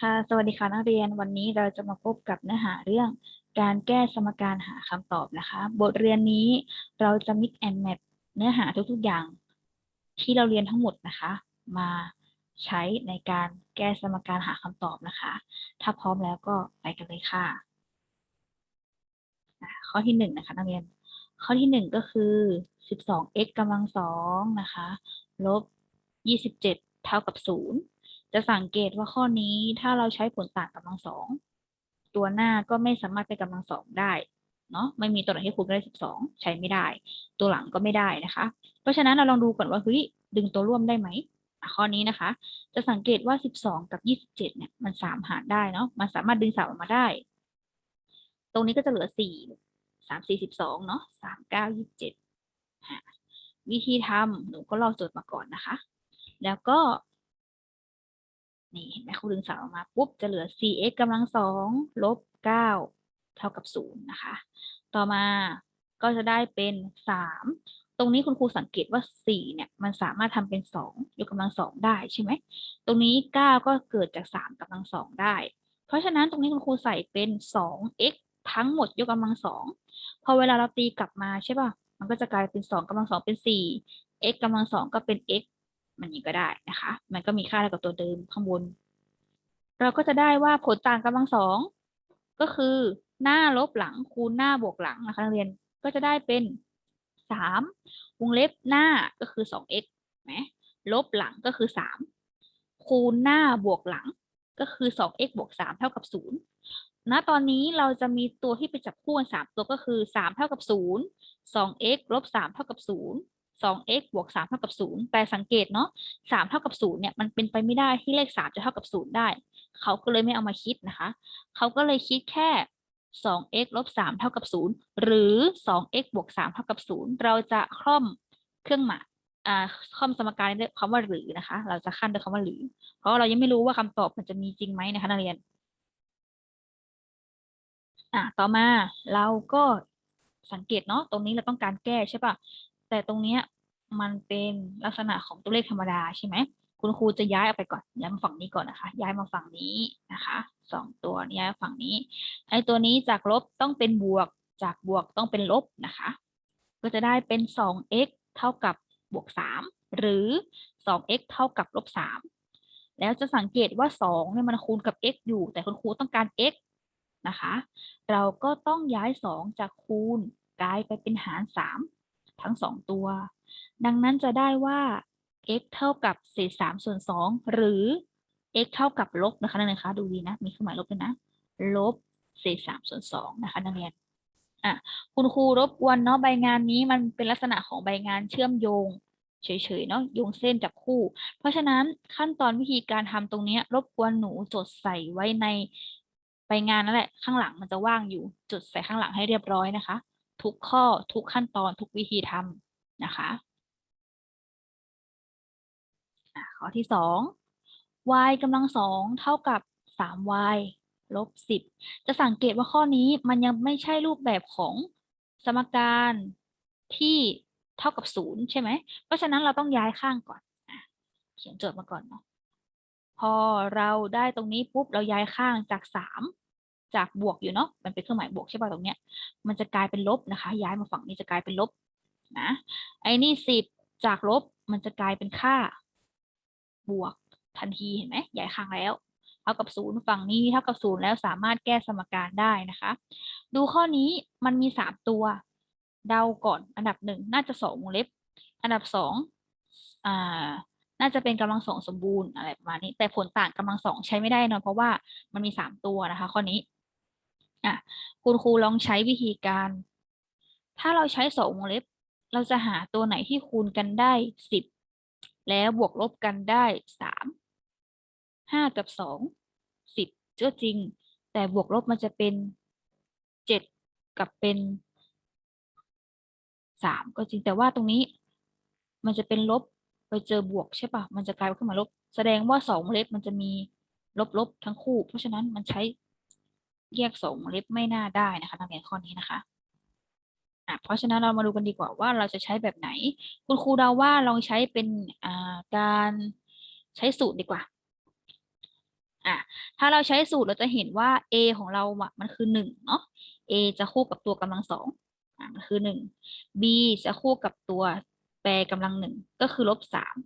ค่ะ สวัสดีค่ะนักเรียน วันนี้เราจะมาพบกับเนื้อหาเรื่อง การแก้สมการหาคำตอบนะคะ บทเรียนนี้เราจะ mix and match เนื้อหาทุกๆอย่าง ที่เราเรียนทั้งหมดนะคะ มาใช้ในการแก้สมการหาคำตอบนะคะ ถ้าพร้อมแล้วก็ไปกันเลยค่ะ ข้อที่หนึ่งนะคะนักเรียน ข้อที่หนึ่งก็คือ 12x กำลังสองนะคะ ลบ 27 เท่ากับศูนย์ จะสังเกตว่าข้อนี้ถ้าเราใช้ผลต่างกำลังสองตัวหน้าก็ไม่สามารถเป็นกำลังสองได้เนาะไม่มีตัวไหนที่คูณได้สิบสองใช้ไม่ได้ ตัวหลังก็ไม่ได้นะคะ เพราะฉะนั้นเราลองดูก่อนว่าเฮ้ยดึงตัวร่วมได้ไหมข้อนี้นะคะ จะสังเกตว่าสิบสองกับยี่สิบเจ็ดเนี่ย มันสามหารได้เนาะ มันสามารถดึงสามออกมาได้ ตรงนี้ก็จะเหลือสี่สามสี่สิบสองเนาะสามเก้ายี่สิบเจ็ดวิธีทำหนูก็ลอกโจทย์มาก่อนนะคะ แล้วก็ นี่เห็นไหมครูดึงสามออกมาปุ๊บจะเหลือ 4x กำลังสองลบ 9 เท่ากับ 0 นะคะ ต่อมาก็จะได้เป็น 3 ตรงนี้คุณครูสังเกตว่า 4 เนี่ย มันสามารถทำเป็น 2 ยกกำลังสองได้ใช่ไหม ตรงนี้ 9 ก็เกิดจาก 3กำลังสองได้ เพราะฉะนั้นตรงนี้คุณครูใส่เป็น 2x ทั้งหมดยกกำลังสองพอเวลาเราตีกลับมาใช่ป่ะ มันก็จะกลายเป็น 2กำลังสองเป็น 4 x กำลังสองก็เป็น x มันนี้ก็ได้นะคะ มันก็มีค่าเท่ากับตัวเดิมข้างบน เราก็จะได้ว่าผลต่างกำลังสองก็คือหน้าลบหลังคูณหน้าบวกหลังนะคะนักเรียนก็จะได้เป็นสามวงเล็บหน้าก็คือสอง x ไหมลบหลังก็คือสามคูณหน้าบวกหลังก็คือสอง x บวกสามเท่ากับศูนย์ณตอนนี้เราจะมีตัวที่ไปจับคู่กันสามตัวก็คือสามเท่ากับศูนย์สอง x ลบสามเท่ากับศูนย์ 2x บวก3เท่ากับ0แต่สังเกตเนาะ3เท่ากับ0เนี่ยมันเป็นไปไม่ได้ที่เลข 3 จะเท่ากับ 0 ได้ เขาก็เลยไม่เอามาคิดนะคะ เขาก็เลยคิดแค่ 2x ลบ3เท่ากับ 0 หรือ 2x บวก3เท่ากับ 0 เราจะคล่อมเครื่องหมายอ่าคล่อมสมการด้วยคำว่าหรือนะคะ เราจะขั้นด้วยคำว่าหรือ เพราะเรายังไม่รู้ว่าคำตอบมันจะมีจริงไหมนะคะนักเรียนอะต่อมาเราก็สังเกตเนาะตรงนี้เราต้องการแก้ใช่ปะแต่ตรงเนี้ย มันเป็นลักษณะของตัวเลขธรรมดาใช่ไหมคุณครูจะย้ายออกไปก่อนย้ายมาฝั่งนี้ก่อนนะคะ ย้ายมาฝั่งนี้นะคะสองตัวย้ายฝั่งนี้ไอ้ตัวนี้จากลบต้องเป็นบวกจากบวกต้องเป็นลบนะคะ ก็จะได้เป็น 2x เท่ากับบวก 3 หรือ 2x เท่ากับลบ 3 แล้วจะสังเกตว่า2เนี่ยมันคูณกับ x อยู่ แต่คุณครูต้องการ x นะคะ เราก็ต้องย้าย 2 จากคูณกลายไปเป็นหาร 3 ทั้งสองตัว ดังนั้นจะได้ว่า x เท่ากับเศษสามส่วนสองหรือ x เท่ากับลบนะคะนักเรียนคะดูดีนะมีเครื่องหมายลบด้วยนะ ลบเศษสามส่วนสองนะคะนักเรียนอะคุณครูรบกวนเนาะใบงานนี้มันเป็นลักษณะของใบงานเชื่อมโยงเฉยๆเนาะโยงเส้นจับคู่ เพราะฉะนั้นขั้นตอนวิธีการทำตรงนี้รบกวนหนูจดใส่ไว้ในใบงานนั่นแหละข้างหลังมันจะว่างอยู่จดใส่ข้างหลังให้เรียบร้อยนะคะ ทุกข้อทุกขั้นตอนทุกวิธีทำ นะคะข้อที่สอง y กำลังสองเท่ากับ 3y ลบ 10 จะสังเกตว่าข้อนี้มันยังไม่ใช่รูปแบบของสมการที่เท่ากับศูนย์ใช่ไหม เพราะฉะนั้นเราต้องย้ายข้างก่อน เขียนโจทย์มาก่อนเนาะ พอเราได้ตรงนี้ปุ๊บเราย้ายข้างจาก 3 จากบวกอยู่เนาะ มันเป็นเครื่องหมายบวกใช่ป่ะตรงเนี้ย มันจะกลายเป็นลบนะคะ ย้ายมาฝั่งนี้จะกลายเป็นลบ นะ ไอ้นี่สิบจากลบมันจะกลายเป็นค่า บวกทันทีเห็นไหมย้ายข้างแล้วเท่ากับศูนย์ฝั่งนี้เท่ากับศูนย์แล้วสามารถแก้สมการได้นะคะ ดูข้อนี้มันมีสามตัว เดาก่อนอันดับหนึ่งน่าจะสองวงเล็บ อันดับสองอ่าน่าจะเป็นกำลังสองสมบูรณ์อะไรประมาณนี้ แต่ผลต่างกำลังสองใช้ไม่ได้นะเพราะว่ามันมีสามตัวนะคะ ข้อนี้อะคุณครูลองใช้วิธีการ ถ้าเราใช้สองวงเล็บ เราจะหาตัวไหนที่คูณกันได้สิบแล้วบวกลบกันได้สามห้ากับสองสิบก็จริง แต่บวกลบมันจะเป็นเจ็ดกับเป็นสามก็จริงแต่ว่าตรงนี้ มันจะเป็นลบไปเจอบวกใช่ปะมันจะกลายขึ้นมาลบ แสดงว่าสองเล็บมันจะมีลบๆทั้งคู่ เพราะฉะนั้นมันใช้แยกสองเล็บไม่น่าได้นะคะนักเรียนข้อนี้นะคะ อะเพราะฉะนั้นเรามาดูกันดีกว่าว่าเราจะใช้แบบไหน คุณครูเดาว่าลองใช้เป็นอ่าการใช้สูตรดีกว่าอะถ้าเราใช้สูตรเราจะเห็นว่า a ของเราอะมันคือหนึ่งเนาะ a จะคู่กับตัวกำลังสองอะมันคือหนึ่ง b จะคู่กับตัวแปรกำลังหนึ่งก็คือลบสาม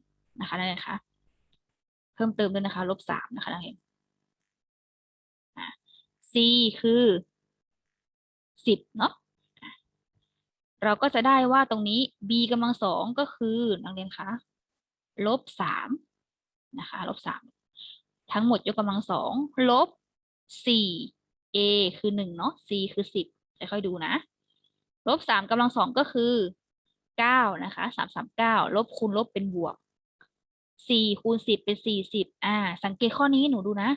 นะคะนั่นเองค่ะเพิ่มเติมด้วยนะคะลบสามนะคะนักเรียนอะ c คือสิบเนาะ เราก็จะได้ว่าตรงนี้ b กำลังสองก็คือนักเรียนคะลบสามนะคะลบสามทั้งหมดยกกำลังสองลบสี่ a คือหนึ่งเนาะ c คือสิบค่อยๆดูนะลบสามกำลังสองก็คือเก้านะคะสามสามเก้าลบคูณลบเป็นบวกสี่คูณสิบเป็นสี่สิบอ่า สังเกตข้อนี้หนูดูนะ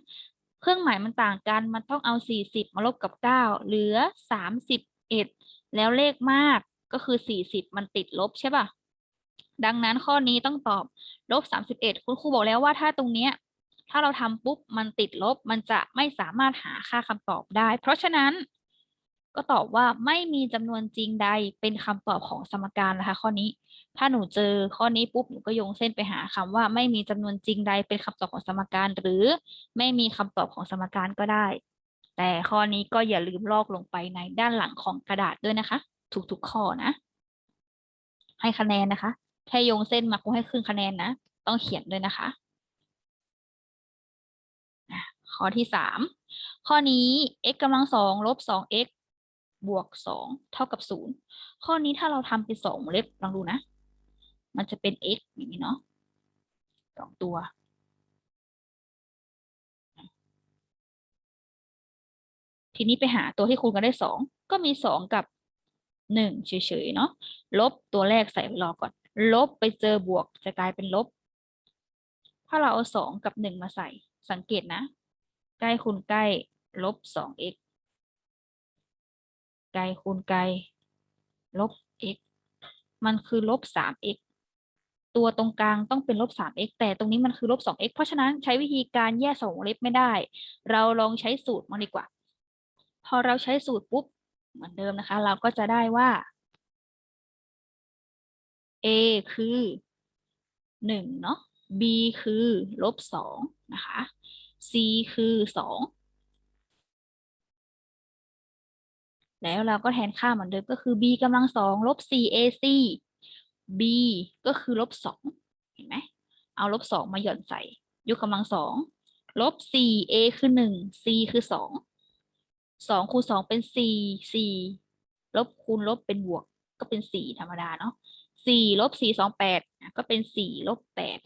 เครื่องหมายมันต่างกัน มันต้องเอาสี่สิบมาลบกับเก้าเหลือสามสิบเอ็ดแล้วเลขมาก ก็คือสี่สิบมันติดลบใช่ป่ะ ดังนั้นข้อนี้ต้องตอบลบสามสิบเอ็ดคุณครูบอกแล้วว่าถ้าตรงเนี้ยถ้าเราทำปุ๊บมันติดลบมันจะไม่สามารถหาค่าคำตอบได้ เพราะฉะนั้นก็ตอบว่าไม่มีจำนวนจริงใดเป็นคำตอบของสมการนะคะ ข้อนี้ ถ้าหนูเจอข้อนี้ปุ๊บหนูก็โยงเส้นไปหาคำว่า ไม่มีจำนวนจริงใดเป็นคำตอบของสมการ หรือไม่มีคำตอบของสมการก็ได้ แต่ข้อนี้ก็อย่าลืมลอกลงไปในด้านหลังของกระดาษด้วยนะคะ ทุกๆข้อนะ ให้คะแนนนะคะแค่โยงเส้นมาครูให้ครึ่งคะแนนนะ ต้องเขียนด้วยนะคะ ข้อที่สามข้อนี้ x กำลังสองลบสอง x บวกสองเท่ากับศูนย์ข้อนี้ถ้าเราทำเป็นสองวงเล็บลองดูนะ มันจะเป็น x อย่างนี้เนาะสองตัวทีนี้ไปหาตัวที่คูณกันได้สองก็มีสองกับ หนึ่งเฉยๆเนาะลบตัวแรกใส่รอก่อน ลบไปเจอบวกจะกลายเป็นลบ ถ้าเราเอาสองกับหนึ่งมาใส่สังเกตนะ ใกล้คูณใกล้ลบสอง x ไกลคูณไกลลบ x มันคือลบสาม x ตัวตรงกลางต้องเป็นลบสาม x แต่ตรงนี้มันคือลบสอง x เพราะฉะนั้นใช้วิธีการแยกสองวงเล็บไม่ได้ เราลองใช้สูตรมาดีกว่า พอเราใช้สูตรปุ๊บ เหมือนเดิมนะคะ เราก็จะได้ว่า a คือหนึ่งเนาะ b คือลบสองนะคะ c คือสองแล้วเราก็แทนค่าเหมือนเดิมก็คือ b กำลังสองลบ 4ac b ก็คือลบสองเห็นไหม เอาลบสองมาหย่อนใส่ ยกกำลังสองลบ 4a คือหนึ่ง c คือสอง สองคูณสองเป็นสี่สี่ลบคูณลบเป็นบวกก็เป็นสี่ธรรมดาเนาะสี่ลบสี่สองแปดก็เป็นสี่ลบแปด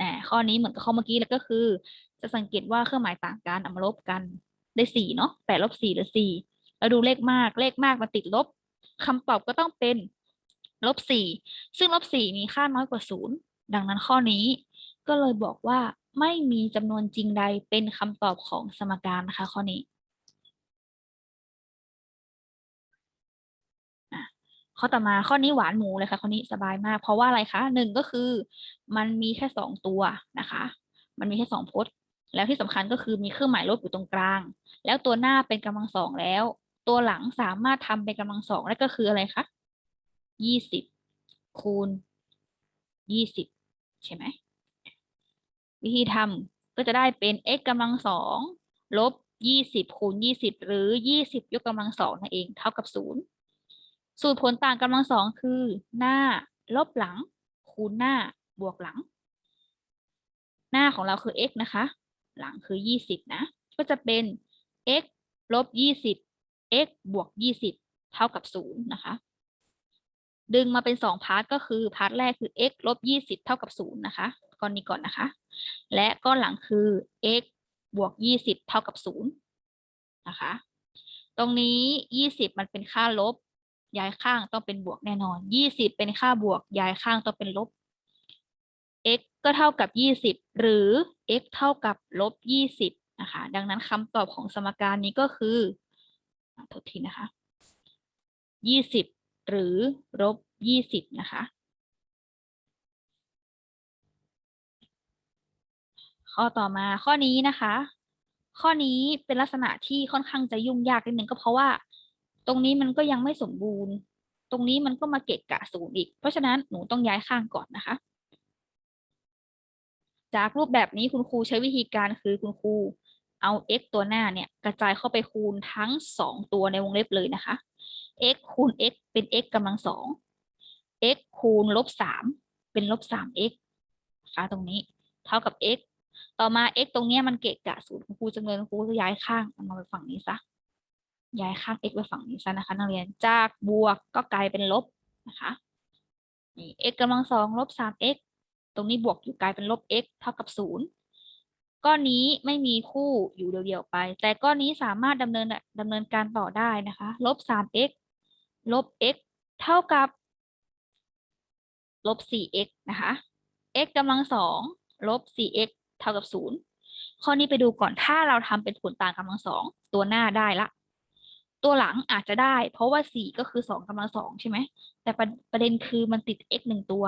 อ่ข้อนี้เหมือนกับข้อเมื่อกี้แล้วก็คือ จะสังเกตว่าเครื่องหมายต่างกันเอามาลบกันได้สี่เนาะแปดลบสี่เหลือสี่เราดูเลขมากเลขมากมาติดลบคำตอบก็ต้องเป็นลบสี่ซึ่งลบสี่มีค่าน้อยกว่าศูนย์ดังนั้นข้อนี้ก็เลยบอกว่าไม่มีจำนวนจริงใดเป็นคำตอบของสมการนะคะข้อนี้ ข้อต่อมาข้อนี้หวานหมูเลยค่ะข้อนี้สบายมาก เพราะว่าอะไรคะหนึ่งก็คือมันมีแค่สองตัวนะคะ มันมีแค่สองพจน์ แล้วที่สำคัญก็คือมีเครื่องหมายลบอยู่ตรงกลาง แล้วตัวหน้าเป็นกำลังสองแล้ว ตัวหลังสามารถทำเป็นกำลังสองแล้ก็คืออะไรคะยี่สิบคูณยี่สิบใช่ไหมวิธีทำก็จะได้เป็น x กำลังสองลบยี่สิบคูณยี่สิบหรือยี่สิบยกกำลังสองนั่นเอง เท่ากับศูนย์ สูตรผลต่างกำลังสองคือ หน้าลบหลัง คูณหน้าบวกหลัง หน้าของเราคือ x นะคะ หลังคือยี่สิบนะ ก็จะเป็น x ลบยี่สิบ x บวกยี่สิบเท่ากับศูนย์นะคะ ดึงมาเป็นสองพาร์ทก็คือ พาร์ทแรกคือ x ลบยี่สิบเท่ากับศูนย์นะคะก้อนนี้ก่อนนะคะ และก้อนหลังคือ x บวกยี่สิบเท่ากับศูนย์นะคะ ตรงนี้ยี่สิบมันเป็นค่าลบ ย้ายข้างต้องเป็นบวกแน่นอนยี่สิบเป็นค่าบวก ย้ายข้างต้องเป็นลบ x ก็เท่ากับยี่สิบหรือ x เท่ากับลบยี่สิบนะคะ ดังนั้นคำตอบของสมการนี้ก็คือโทษทีนะคะยี่สิบหรือลบยี่สิบนะคะ ข้อต่อมาข้อนี้นะคะ ข้อนี้เป็นลักษณะที่ค่อนข้างจะยุ่งยากนิดนึงก็เพราะว่า ตรงนี้มันก็ยังไม่สมบูรณ์ ตรงนี้มันก็มาเกะกะศูนย์อีก เพราะฉะนั้นหนูต้องย้ายข้างก่อนนะคะ จากรูปแบบนี้คุณครูใช้วิธีการคือคุณครูเอา x ตัวหน้าเนี่ยกระจายเข้าไปคูณทั้งสองตัวในวงเล็บเลยนะคะ x คูณ x เป็น x กำลังสอง x คูณลบสามเป็นลบสาม x นะคะตรงนี้ เท่ากับ x ต่อมา x ตรงเนี้ยมันเกะกะศูนย์คุณครูจะเงินครูจะย้ายข้างมันมาไปฝั่งนี้ซะ ย้ายข้าง x ไปฝั่งนี้ซะนะคะนักเรียนจากบวกก็กลายเป็นลบนะคะนี่ x กำลังสองลบสาม x ตรงนี้บวกอยู่กลายเป็นลบ x เท่ากับศูนย์ก้อนนี้ไม่มีคู่อยู่เดียวๆไป แต่ก้อนนี้สามารถดำเนินดำเนินการต่อได้นะคะลบสาม x ลบ x เท่ากับลบสี่ x นะคะ x กำลังสองลบสี่ x เท่ากับศูนย์ข้อนี้ไปดูก่อนถ้าเราทำเป็นผลต่างกำลังสองตัวหน้าได้ละ ตัวหลังอาจจะได้ เพราะว่าสี่ก็คือสองกำลังสองใช่ไหมแต่ประประเด็นคือมันติด x หนึ่งตัว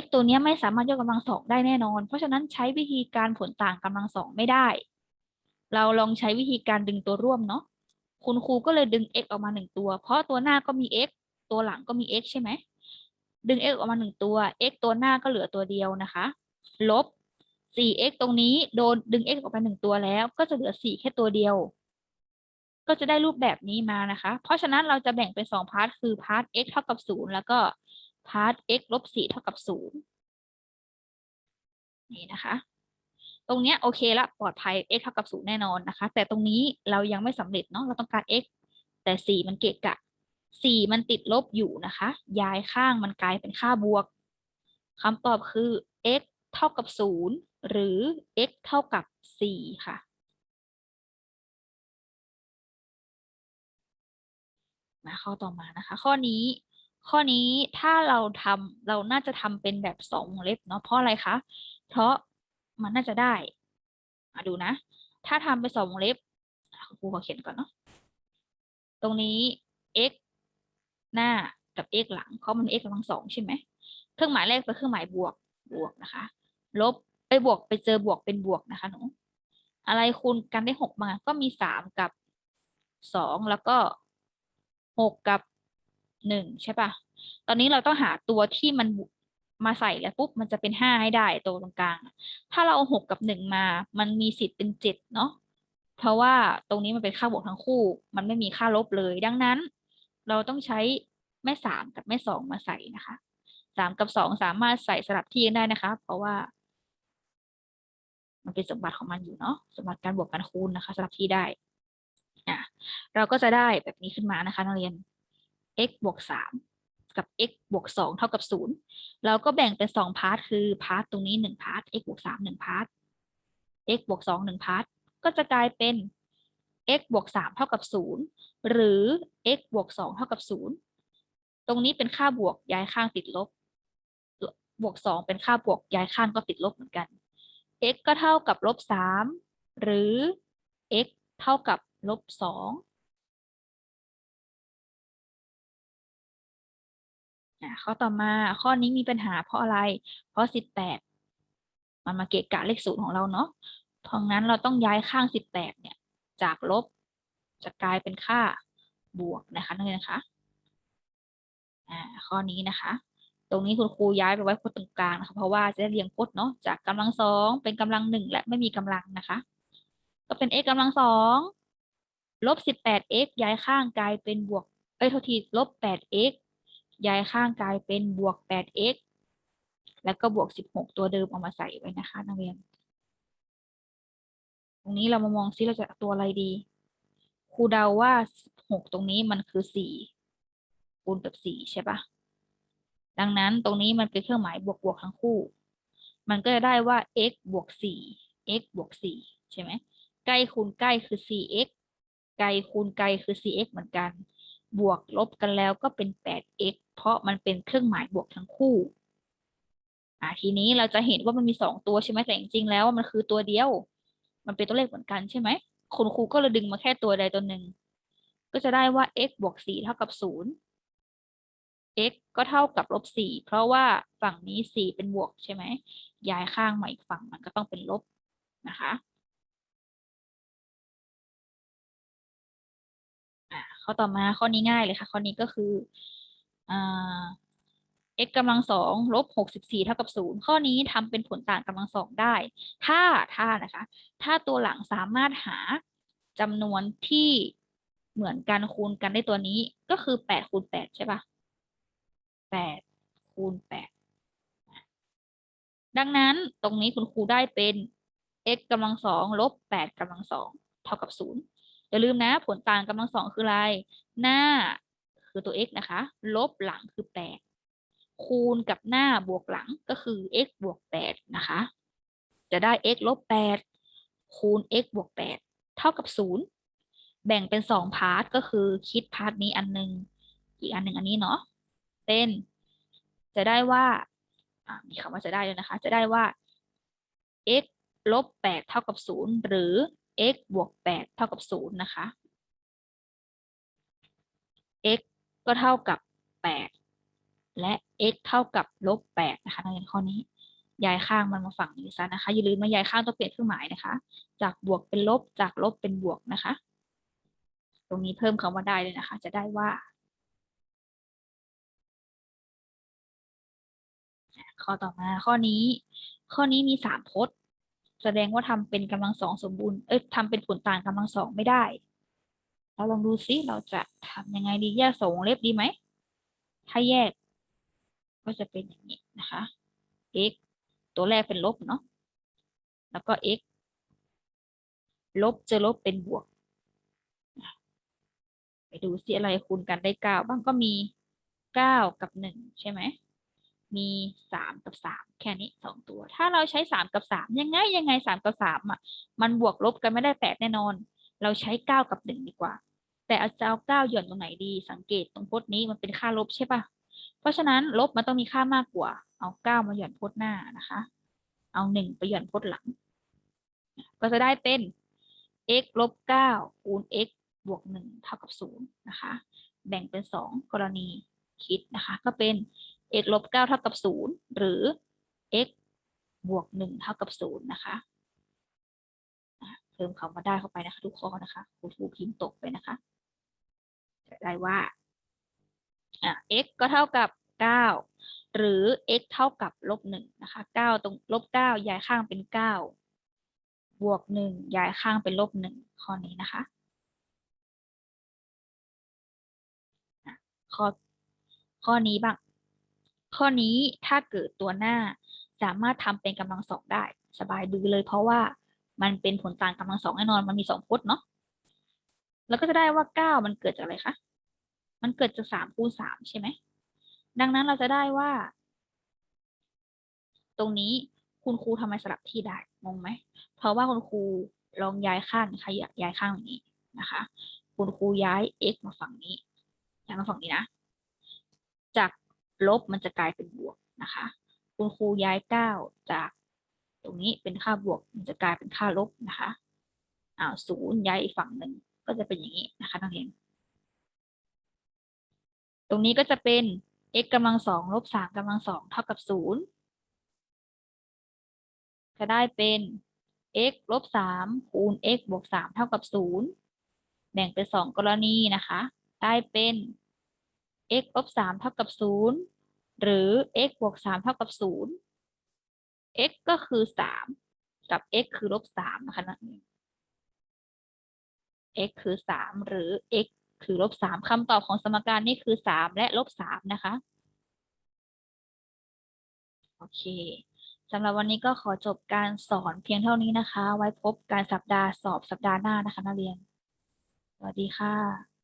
x ตัวนี้ไม่สามารถยกกำลังสองได้แน่นอน เพราะฉะนั้นใช้วิธีการผลต่างกำลังสองไม่ได้ เราลองใช้วิธีการดึงตัวร่วมเนาะคุณครูก็เลยดึง x ออกมาหนึ่งตัว เพราะตัวหน้าก็มี x ตัวหลังก็มี x ใช่ไหมดึง x ออกมาหนึ่งตัว x ตัวหน้าก็เหลือตัวเดียวนะคะ ลบ 4x ตรงนี้โดนดึง x ออกไปหนึ่งตัวแล้ว ก็จะเหลือ 4 แค่ตัวเดียว ก็จะได้รูปแบบนี้มานะคะ เพราะฉะนั้นเราจะแบ่งเป็น2พาร์ทคือพาร์ท x เท่ากับ 0 แล้วก็พาร์ท x ลบ4เท่ากับ 0 นี่นะคะ ตรงเนี้ยโอเคละปลอดภัย x เท่ากับ 0 แน่นอนนะคะ แต่ตรงนี้เรายังไม่สำเร็จเนาะเราต้องการ x แต่ 4 มันเกะกะ 4 มันติดลบอยู่นะคะ ย้ายข้างมันกลายเป็นค่าบวกคำตอบคือ x เท่ากับ 0 หรือ x เท่ากับ 4 ค่ะ มาข้อต่อมานะคะ ข้อนี้ข้อนี้ถ้าเราทำเราน่าจะทำเป็นแบบสองวงเล็บเนาะเพราะอะไรคะ เพราะมันน่าจะได้มาดูนะ ถ้าทำเป็นสองวงเล็บครูขอเขียนก่อนเนาะตรงนี้ x หน้ากับ x หลังเพราะมัน x กำลังสองใช่ไหมเครื่องหมายแรกเป็นเครื่องหมายบวกบวกนะคะ ลบไปบวกไปเจอบวกเป็นบวกนะคะหนูอะไรคูณกันได้หกมาก็มีสามกับสองแล้วก็ หกกับหนึ่งใช่ปะตอนนี้เราต้องหาตัวที่มันมาใส่แล้วปุ๊บมันจะเป็นห้าให้ได้ตัวตรงกลาง ถ้าเราเอาหกกับหนึ่งมา มันมีสิทธิ์เป็นเจ็ดเนาะ เพราะว่าตรงนี้มันเป็นค่าบวกทั้งคู่ มันไม่มีค่าลบเลย ดังนั้น เราต้องใช้แม่สามกับแม่สองมาใส่นะคะสามกับสองสามารถใส่สลับที่กันได้นะคะ เพราะว่า มันเป็นสมบัติของมันอยู่เนาะ สมบัติการบวกการคูณนะคะสลับที่ได้ เราก็จะได้แบบนี้ขึ้นมานะคะนักเรียน x บวกสามกับ x บวกสองเท่ากับศูนย์เราก็แบ่งเป็นสองพาร์ท คือพาร์ทตรงนี้หนึ่งพาร์ท x บวกสามหนึ่งพาร์ท x บวกสองหนึ่งพาร์ท ก็จะกลายเป็น x บวกสามเท่ากับศูนย์หรือ x บวกสองเท่ากับศูนย์ตรงนี้เป็นค่าบวกย้ายข้างติดลบ บวกสองเป็นค่าบวกย้ายข้างก็ติดลบเหมือนกัน x ก็เท่ากับลบสามหรือ x เท่ากับ ลบสองข้อต่อมาข้อนี้มีปัญหาเพราะอะไร เพราะสิบแปดมันมาเกะกะเลขศูนย์ของเราเนาะเพราะงั้นเราต้องย้ายข้างสิบแปดเนี่ย จากลบจะกลายเป็นค่าบวกนะคะนักเรียนคะอ่าข้อนี้นะคะ ตรงนี้คุณครูย้ายไปไว้พจน์ตรงกลางนะคะเพราะว่าจะได้เรียงพจน์เนาะจากกำลังสองเป็นกำลังหนึ่งและไม่มีกำลังนะคะ ก็เป็น x กำลังสอง ลบสิบแปด x ย้ายข้างกลายเป็นบวก เอ้ยโทษทีลบแปด x ย้ายข้างกลายเป็นบวกแปด x แล้วก็บวกสิบหกตัวเดิมเอามาใส่ไว้นะคะนักเรียน ตรงนี้เรามามองซิเราจะตัวอะไรดีครูเดาว่าหกตรงนี้มันคือสี่คูณกับสี่ใช่ปะดังนั้นตรงนี้มันเป็นเครื่องหมายบวกบวกทั้งคู่ มันก็จะได้ว่า x บวกสี่ x บวกสี่ใช่ไหมใกล้คูณใกล้คือ 4x ไกลคูณไกลคือ 4x เหมือนกัน บวกลบกันแล้วก็เป็น 8x เพราะมันเป็นเครื่องหมายบวกทั้งคู่อ่าทีนี้เราจะเห็นว่ามันมีสองตัวใช่ไหมแต่จริงๆแล้วมันคือตัวเดียว มันเป็นตัวเลขเหมือนกันใช่ไหมคุณครูก็เลยดึงมาแค่ตัวใดตัวหนึ่ง ก็จะได้ว่า x บวก4เท่ากับ0 x ก็เท่ากับลบสี่เพราะว่าฝั่งนี้สี่เป็นบวกใช่ไหมย้ายข้างมาอีกฝั่งมันก็ต้องเป็นลบนะคะ ข้อต่อมาข้อนี้ง่ายเลยค่ะ ข้อนี้ก็คืออ่า x กำลังสองลบหกสิบสี่เท่ากับศูนย์ข้อนี้ทำเป็นผลต่างกำลังสองได้ ถ้าถ้านะคะ ถ้าตัวหลังสามารถหาจำนวนที่เหมือนกันคูณกันได้ตัวนี้ก็คือแปดคูณแปดใช่ปะแปดคูณแปดดังนั้นตรงนี้คุณครูได้เป็น x กำลังสองลบแปดกำลังสองเท่ากับศูนย์ อย่าลืมนะ ผลต่างกำลังสองคืออะไร หน้าคือตัว x นะคะ ลบหลังคือแปดคูณกับหน้าบวกหลังก็คือ x บวกแปดนะคะ จะได้ x ลบแปดคูณ x บวกแปดเท่ากับศูนย์แบ่งเป็นสองพาร์ทก็คือคิดพาร์ทนี้อันหนึ่งอีกอันหนึ่งอันนี้เนาะเป็นจะได้ว่าอ่ามีคำว่าจะได้ด้วยนะคะ จะได้ว่า x ลบแปดเท่ากับศูนย์หรือ x บวกแปดเท่ากับศูนะคะ x ก็เท่ากับแปดและ x เท่ากับลบแปดนะคะในข้อนี้ ย้ายข้างมันมาฝั่งนี้ซะนะคะ อย่าลืมมาย้ายข้างต้องเปลี่ยนเครื่องหมายนะคะ จากบวกเป็นลบ จากลบเป็นบวกนะคะ ตรงนี้เพิ่มคำว่าได้เลยนะคะ จะได้ว่า ข้อต่อมาข้อนี้ ข้อนี้มีสามพจน์ แสดงว่าทำเป็นกำลังสองสมบูรณ์ เอ้ยทำเป็นผลต่างกำลังสองไม่ได้ เราลองดูซิเราจะทำยังไงดีแยกสองวงเล็บดีไหม ถ้าแยก ก็จะเป็นอย่างนี้นะคะ x ตัวแรกเป็นลบเนาะ แล้วก็ x ลบจะลบเป็นบวก ไปดูสิอะไรคูณกันได้เก้าบ้างก็มีเก้ากับหนึ่งใช่ไหม มีสามกับสามแค่นี้สองตัว ถ้าเราใช้สามกับสามยังไงยังไงสามกับสามอะมันบวกลบกันไม่ได้แปดแน่นอน เราใช้เก้ากับหนึ่งดีกว่า แต่เอาจะเอาเก้าหย่อนตรงไหนดี สังเกตตรงพจน์นี้มันเป็นค่าลบใช่ปะเพราะฉะนั้นลบมันต้องมีค่ามากกว่า เอาเก้ามาหย่อนพจน์หน้านะคะ เอาหนึ่งไปหย่อนพจน์หลัง ก็จะได้เป็น x ลบเก้าคูณ x บวกหนึ่งเท่ากับศูนย์นะคะ แบ่งเป็นสองกรณีคิดนะคะ ก็เป็น x ลบเก้าเท่ากับศูนย์หรือ x บวกหนึ่งเท่ากับศูนย์นะคะเพิ่มคำว่าได้เข้าไปนะคะ ทุกข้อนะคะครูครูพิมพ์ตกไปนะคะจะได้ว่าอะ x ก็เท่ากับเก้าหรือ x เท่ากับลบหนึ่งนะคะเก้าตรงลบเก้าย้ายข้างเป็นเก้าบวกหนึ่งย้ายข้างเป็นลบหนึ่งข้อนี้นะคะข้อข้อนี้บ้าง ข้อนี้ถ้าเกิดตัวหน้าสามารถทำเป็นกำลังสองได้ สบายดูเลยเพราะว่ามันเป็นผลต่างกำลังสองแน่นอน มันมีสองพจน์เนาะแล้วก็จะได้ว่าเก้ามันเกิดจากอะไรคะมันเกิดจากสามคูณสามใช่ไหมดังนั้นเราจะได้ว่า ตรงนี้คุณครูทำไมสลับที่ได้งงไหมเพราะว่าคุณครูลองย้ายข้างนะคะย้ายข้างอย่างนี้นะคะ คุณครูย้าย x มาฝั่งนี้ย้ายมาฝั่งนี้นะ จาก ลบมันจะกลายเป็นบวกนะคะ คุณครูย้ายเก้าจากตรงนี้เป็นค่าบวก มันจะกลายเป็นค่าลบนะคะอ้าวศูนย์ย้ายอีกฝั่งหนึ่งก็จะเป็นอย่างนี้นะคะนักเรียนตรงนี้ก็จะเป็น x กำลังสองลบสามกำลังสองเท่ากับศูนย์จะได้เป็น x ลบสามคูณ x บวกสามเท่ากับศูนย์แบ่งเป็นสองกรณีนะคะ ได้เป็น x ลบสามเท่ากับศูนย์หรือ x บวกสามเท่ากับศูนย์ x ก็คือสามกับ x คือลบสามนะคะนั่นเอง x คือสามหรือ x คือลบสามคำตอบของสมการนี่คือสามและลบสามนะคะ โอเคสำหรับวันนี้ก็ขอจบการสอนเพียงเท่านี้นะคะ ไว้พบการสัปดาห์สอบสัปดาห์หน้านะคะนักเรียน สวัสดีค่ะ